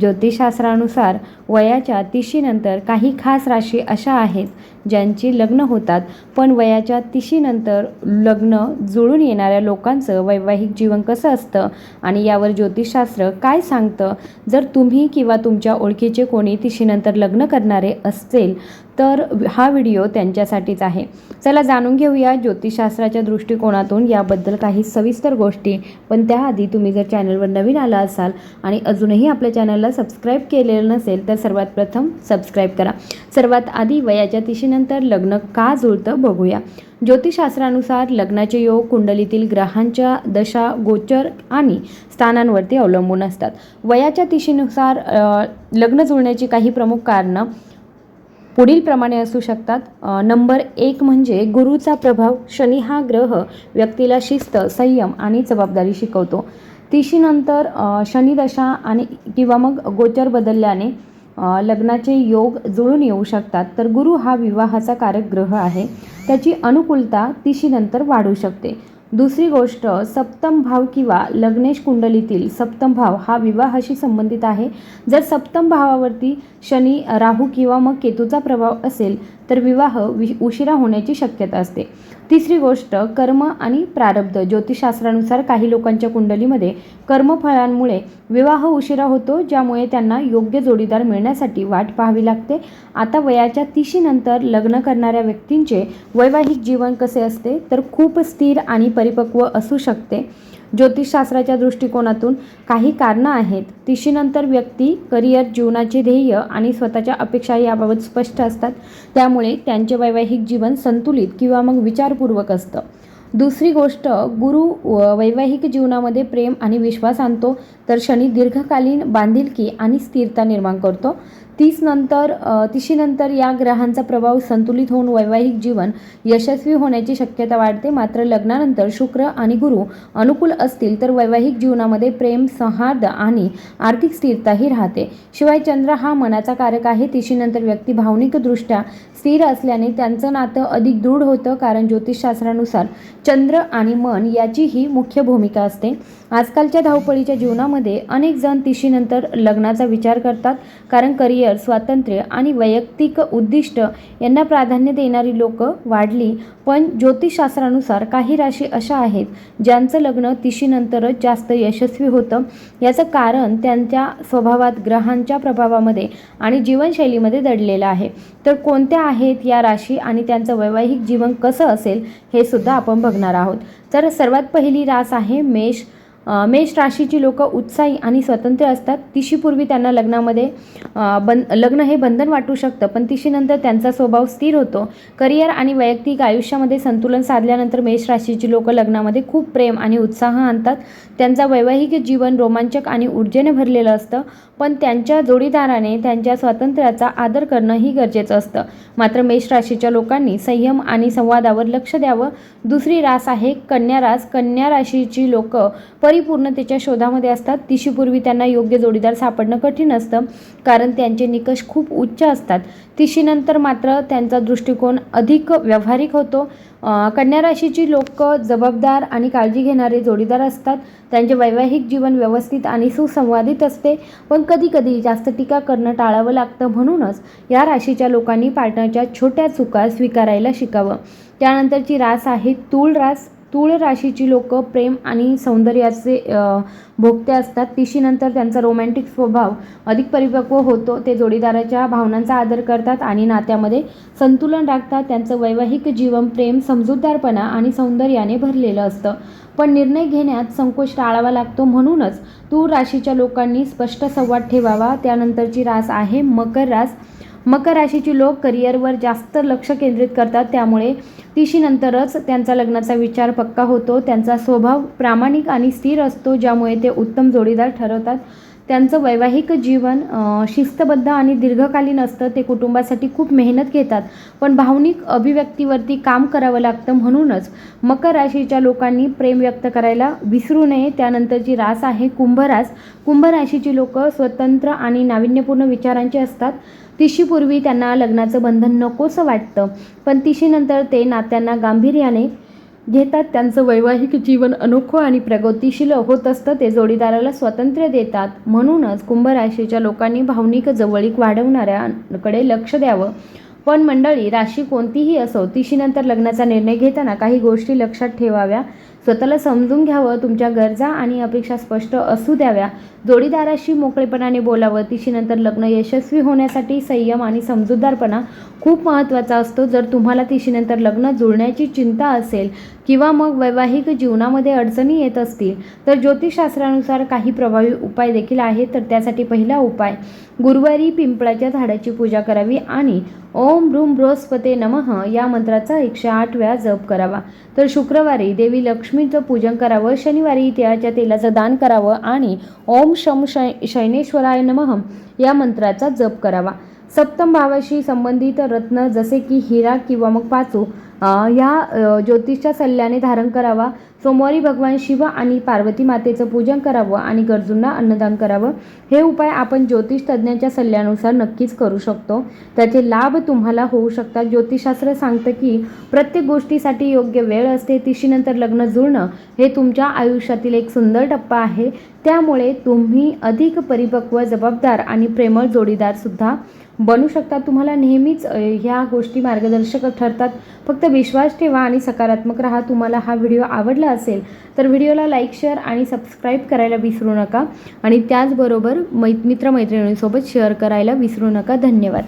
ज्योतिषशास्त्रानुसार वयाच्या तिशीनंतर काही खास राशी अशा आहेत ज्यांची लग्न होतात पण वयाच्या तिशीनंतर लग्न जुळून येणाऱ्या लोकांचं वैवाहिक जीवन कसं असतं आणि यावर ज्योतिषशास्त्र काय सांगतं? जर तुम्ही किंवा तुमच्या ओळखीचे कोणी तिशीनंतर लग्न करणारे असतील तर हा व्हिडिओ त्यांच्यासाठीच आहे. चला जाणून घेऊया ज्योतिषशास्त्राच्या दृष्टिकोनातून याबद्दल काही सविस्तर गोष्टी. पण त्याआधी तुम्ही जर चॅनलवर नवीन आला असाल आणि अजूनही आपल्या चॅनलला सबस्क्राईब केलेलं नसेल तर सर्वात प्रथम सबस्क्राईब करा. सर्वात आधी वयाच्या तिशीनंतर लग्न का जुळतं बघूया. ज्योतिषशास्त्रानुसार लग्नाचे योग कुंडलीतील ग्रहांच्या दशा गोचर आणि स्थानांवरती अवलंबून असतात. वयाच्या तिशीनुसार लग्न जुळण्याची काही प्रमुख कारणं पुढील प्रमाणे असू शकतात. नंबर एक म्हणजे गुरुचा प्रभाव. शनी हा ग्रह व्यक्तीला शिस्त संयम आणि जबाबदारी शिकवतो. तिशीनंतर शनिदशा आणि किंवा मग गोचर बदलल्याने लग्नाचे योग जुळून येऊ शकतात. तर गुरु हा विवाहाचा कारक ग्रह आहे. त्याची अनुकूलता तिशीनंतर वाढू शकते. दुसरी गोष्ट सप्तम भाव किंवा लग्नेश कुंडलीतील सप्तम भाव हा विवाहाशी संबंधित आहे. जर सप्तम भावावरती शनी राहू किंवा मग केतूचा प्रभाव असेल तर विवाह वि उशिरा होण्याची शक्यता असते. तिसरी गोष्ट कर्म आणि प्रारब्ध. ज्योतिषशास्त्रानुसार काही लोकांच्या कुंडलीमध्ये कर्मफळांमुळे विवाह उशिरा होतो ज्यामुळे त्यांना योग्य जोडीदार मिळण्यासाठी वाट पाहावी लागते. आता वयाच्या तिशीनंतर लग्न करणाऱ्या व्यक्तींचे वैवाहिक जीवन कसे असते तर खूप स्थिर आणि परिपक्व असू शकते. ज्योतिषशास्त्राच्या दृष्टिकोनातून काही कारणं आहेत. तिशीनंतर व्यक्ती करिअर जीवनाचे ध्येय आणि स्वतःच्या अपेक्षा याबाबत स्पष्ट असतात. त्यामुळे त्यांचे वैवाहिक जीवन संतुलित किंवा मग विचारपूर्वक असतं. दुसरी गोष्ट गुरु व वैवाहिक जीवनामध्ये प्रेम आणि विश्वास आणतो. तर शनी दीर्घकालीन बांधिलकी आणि स्थिरता निर्माण करतो. तीस नंतर तिशीनंतर या ग्रहांचा प्रभाव संतुलित होऊन वैवाहिक जीवन यशस्वी होण्याची शक्यता वाढते. मात्र लग्नानंतर शुक्र आणि गुरु अनुकूल असतील तर वैवाहिक जीवनामध्ये प्रेम सौहार्द आणि आर्थिक स्थिरताही राहते. शिवाय चंद्र हा मनाचा कारक आहे. तिशीनंतर व्यक्ती भावनिकदृष्ट्या स्थिर असल्याने त्यांचं नातं अधिक दृढ होतं. कारण ज्योतिषशास्त्रानुसार चंद्र आणि मन याची ही मुख्य भूमिका असते. आजकालच्या धावपळीच्या जीवनामध्ये अनेक जण तिशीनंतर लग्नाचा विचार करतात. कारण करिअर स्वातंत्र्य आणि वैयक्तिक उद्दिष्ट यांना प्राधान्य देणारी लोक वाढली. पण ज्योतिषशास्त्रानुसार काही राशी अशा आहेत ज्यांचं लग्न तिशीनंतरच जास्त यशस्वी होतं. याचं कारण त्यांच्या स्वभावात ग्रहांच्या प्रभावामध्ये आणि जीवनशैलीमध्ये दडलेलं आहे. तर कोणत्या आहेत या राशी आणि त्यांचं वैवाहिक जीवन कसं असेल हे सुद्धा आपण बघणार आहोत. तर सर्वात पहिली रास आहे मेष. मेष राशीची लोक उत्साही आणि स्वतंत्र असतात. तिशीपूर्वी त्यांना लग्नामध्ये बन लग्न हे बंधन वाटू शकतं पण तिशीनंतर त्यांचा स्वभाव स्थिर होतो. करिअर आणि वैयक्तिक आयुष्यामध्ये संतुलन साधल्यानंतर मेष राशीची लोक लग्नामध्ये खूप प्रेम आणि उत्साह आणतात. त्यांचा वैवाहिक जीवन रोमांचक आणि ऊर्जेने भरलेलं असतं पण त्यांच्या जोडीदाराने त्यांच्या स्वातंत्र्याचा आदर करणंही गरजेचं असतं. मात्र मेष राशीच्या लोकांनी संयम आणि संवादावर लक्ष द्यावं. दुसरी रास आहे कन्या रास. कन्या राशीची लोकं परि पूर्णतेच्या शोधामध्ये असतात. तिशीपूर्वी त्यांना योग्य जोडीदार सापडणं कठीण असतं कारण त्यांचे निकष खूप उच्च असतात. तिशीनंतर मात्र त्यांचा दृष्टिकोन अधिक व्यावहारिक होतो. कन्या राशीची लोक जबाबदार आणि काळजी घेणारे जोडीदार असतात. त्यांचे वैवाहिक जीवन व्यवस्थित आणि सुसंवादित असते. पण कधीकधी जास्त टीका करणं टाळावं लागतं म्हणूनच या राशीच्या लोकांनी पार्टनरच्या छोट्या चुका स्वीकारायला शिकावं. त्यानंतरची रास आहे तूळ रास तूळ राशीची लोक प्रेम आणि सौंदर्याचे भोगते असतात. तिशीनंतर त्यांचा रोमॅन्टिक स्वभाव अधिक परिपक्व होतो. ते जोडीदाराच्या भावनांचा आदर करतात आणि नात्यामध्ये संतुलन राखतात. त्यांचं वैवाहिक जीवन प्रेम समजूतदारपणा आणि सौंदर्याने भरलेलं असतं. पण निर्णय घेण्यात संकोच टाळावा लागतो. म्हणूनच तूळ राशीच्या लोकांनी स्पष्ट संवाद ठेवावा. त्यानंतरची रास आहे मकर रास. मकर राशीची लोक करिअरवर जास्त लक्ष केंद्रित करतात. त्यामुळे तिशीनंतरच त्यांचा लग्नाचा विचार पक्का होतो. त्यांचा स्वभाव प्रामाणिक आणि स्थिर असतो ज्यामुळे ते उत्तम जोडीदार ठरवतात. त्यांचं वैवाहिक जीवन शिस्तबद्ध आणि दीर्घकालीन असतं ते कुटुंबासाठी खूप मेहनत घेतात. पण भावनिक अभिव्यक्तीवरती काम करावं लागतं म्हणूनच मकर राशीच्या लोकांनी प्रेम व्यक्त करायला विसरू नये. त्यानंतरची रास आहे कुंभ रास कुंभ राशीची लोक स्वतंत्र आणि नाविन्यपूर्ण विचारांची असतात. तिशीपूर्वी त्यांना लग्नाचं बंधन नकोसं वाटतं. पण तिशीनंतर ते नात्यांना गांभीर्याने घेतात. त्यांचं वैवाहिक जीवन अनोखं आणि प्रगतिशील होत असतं. ते जोडीदाराला स्वातंत्र्य देतात. म्हणूनच कुंभराशीच्या लोकांनी भावनिक जवळीक वाढवणाऱ्याकडे लक्ष द्यावं. पण मंडळी राशी कोणतीही असो तिशीनंतर लग्नाचा निर्णय घेताना काही गोष्टी लक्षात ठेवाव्या. स्वतःला समजून घ्यावं तुमच्या गरजा आणि अपेक्षा स्पष्ट असू द्याव्या. जोडीदाराशी मोकळेपणाने बोलावं तिशीनंतर लग्न यशस्वी होण्यासाठी संयम आणि समजूतदारपणा खूप महत्त्वाचा असतो. जर तुम्हाला तिशीनंतर लग्न जुळण्याची चिंता असेल किंवा मग वैवाहिक जीवनामध्ये अडचणी येत असतील तर ज्योतिषशास्त्रानुसार काही प्रभावी उपाय देखील आहेत तर त्यासाठी पहिला उपाय गुरुवारी पिंपळाच्या झाडाची पूजा करावी आणि ओम भ्रूम बृहस्पते नमः या मंत्राचा एकशे आठ वेळा जप करावा. तर शुक्रवारी देवी लक्ष्मीचं पूजन करावं. शनिवारी तिळाच्या तेलाचं दान करावं आणि ओम शम शै शैनेश्वराय नमः या मंत्राचा जप करावा. सप्तम भावाशी संबंधित रत्न जसे की हिरा किंवा मग पाचू ह्या ज्योतिषच्या सल्ल्याने धारण करावा. सोमवारी भगवान शिव आणि पार्वती मातेचं पूजन करावं आणि गरजूंना अन्नदान करावं. हे उपाय आपण ज्योतिष तज्ज्ञाच्या सल्ल्यानुसार नक्कीच करू शकतो. त्याचे लाभ तुम्हाला होऊ शकतात. ज्योतिषशास्त्र सांगतं की प्रत्येक गोष्टीसाठी योग्य वेळ असते तिशीनंतर लग्न जुळणं हे तुमच्या आयुष्यातील एक सुंदर टप्पा आहे. त्यामुळे तुम्ही अधिक परिपक्व जबाबदार आणि प्रेमळ जोडीदारसुद्धा बनू शकतात. तुम्हाला नेहमीच ह्या गोष्टी मार्गदर्शक ठरतात. फक्त विश्वास ठेवा आणि सकारात्मक राहा. तुम्हाला हा व्हिडिओ आवडला असेल तर व्हिडिओला लाईक शेअर आणि सबस्क्राईब करायला विसरू नका. आणि त्याचबरोबर मै मित्रमैत्रिणींसोबत शेअर करायला विसरू नका. धन्यवाद.